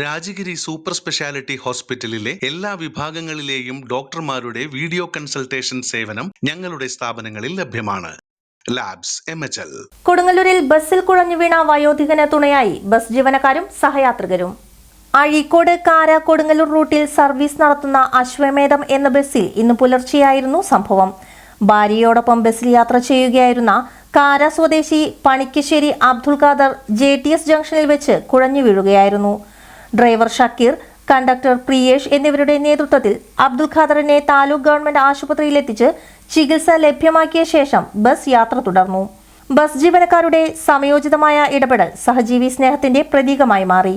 Rajagiri super speciality ഹോസ്പിറ്റലിലെ എല്ലാ വിഭാഗങ്ങളിലെയും ഡോക്ടർമാരുടെ വീഡിയോ കൺസൾട്ടേഷൻ സേവനം ഞങ്ങളുടെ സ്ഥാപനങ്ങളിൽ ലഭ്യമാണ്. ലാബ്സ് എംഎച്ച്എൽ കൊടുങ്ങല്ലൂരിൽ ബസ്സിൽ കുഴഞ്ഞു വീണ വയോധികന് തുണയായി. ബസ് ജീവനക്കാരും സഹയാത്രികരും. അഴീക്കോട് കാര കൊടുങ്ങല്ലൂർ റൂട്ടിൽ സർവീസ് നടത്തുന്ന അശ്വമേധം എന്ന ബസ്സിൽ ഇന്ന് പുലർച്ചെയായിരുന്നു സംഭവം. ഭാര്യയോടൊപ്പം ബസ്സിൽ യാത്ര ചെയ്യുകയായിരുന്ന കാര സ്വദേശി Panikkassery Abdul Khader J T S ജംഗ്ഷനിൽ വെച്ച് കുഴഞ്ഞു വീഴുകയായിരുന്നു. ഡ്രൈവർ ഷക്കീർ കണ്ടക്ടർ പ്രിയേഷ് എന്നിവരുടെ നേതൃത്വത്തിൽ അബ്ദുൽ ഖാദറിനെ താലൂക്ക് ഗവൺമെന്റ് ആശുപത്രിയിലെത്തിച്ച് ചികിത്സ ലഭ്യമാക്കിയ ശേഷം ബസ് യാത്ര തുടർന്നു. ബസ് ജീവനക്കാരുടെ സമയോചിതമായ ഇടപെടൽ സഹജീവി സ്നേഹത്തിന്റെ പ്രതീകമായി മാറി.